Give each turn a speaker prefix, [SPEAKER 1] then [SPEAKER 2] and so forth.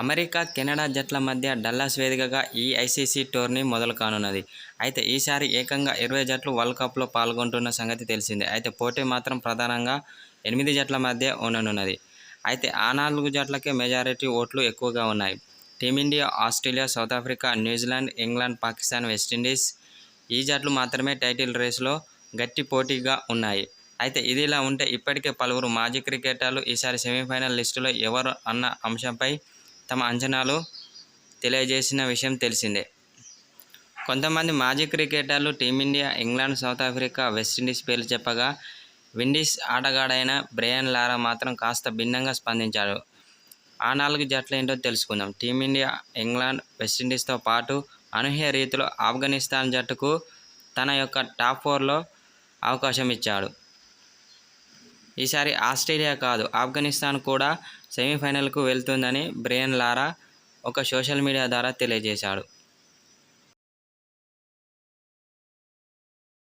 [SPEAKER 1] America Canada జట్ల మధ్య Dallas వేదికగా ఈ ఐసీసీ టోర్నీ మొదలు కానున్నది. అయితే ఈసారి ఏకంగా ఇరవై జట్లు వరల్డ్ కప్లో పాల్గొంటున్న సంగతి తెలిసిందే. అయితే పోటీ మాత్రం ప్రధానంగా ఎనిమిది జట్ల మధ్య ఉండనున్నది. అయితే ఆ నాలుగు జట్లకే మెజారిటీ ఓట్లు ఎక్కువగా ఉన్నాయి. Team India Australia South Africa New Zealand England Pakistan West Indies ఈ జట్లు మాత్రమే టైటిల్ రేసులో గట్టి పోటీగా ఉన్నాయి. అయితే ఇదిలా ఉంటే ఇప్పటికే పలువురు మాజీ క్రికెటర్లు ఈసారి సెమీఫైనల్ లిస్టులో ఎవరు అన్న అంశంపై తమ అంచనాలు తెలియజేసిన విషయం తెలిసిందే. కొంతమంది మాజీ క్రికెటర్లు team India England South Africa West Indies పేర్లు చెప్పగా విండీస్ ఆటగాడైన బ్రయాన్ లారా మాత్రం కాస్త భిన్నంగా స్పందించాడు. ఆ నాలుగు జట్లు ఏంటో తెలుసుకుందాం. టీమిండియా ఇంగ్లాండ్ వెస్టిండీస్తో పాటు అనూహ్య రీతిలో ఆఫ్ఘనిస్తాన్ జట్టుకు తన యొక్క టాప్ ఫోర్లో అవకాశం ఇచ్చాడు. ఈసారి ఆస్ట్రేలియా కాదు ఆఫ్ఘనిస్తాన్ కూడా సెమీఫైనల్కు వెళ్తుందని బ్రియన్ లారా ఒక సోషల్ మీడియా ద్వారా తెలియజేశాడు.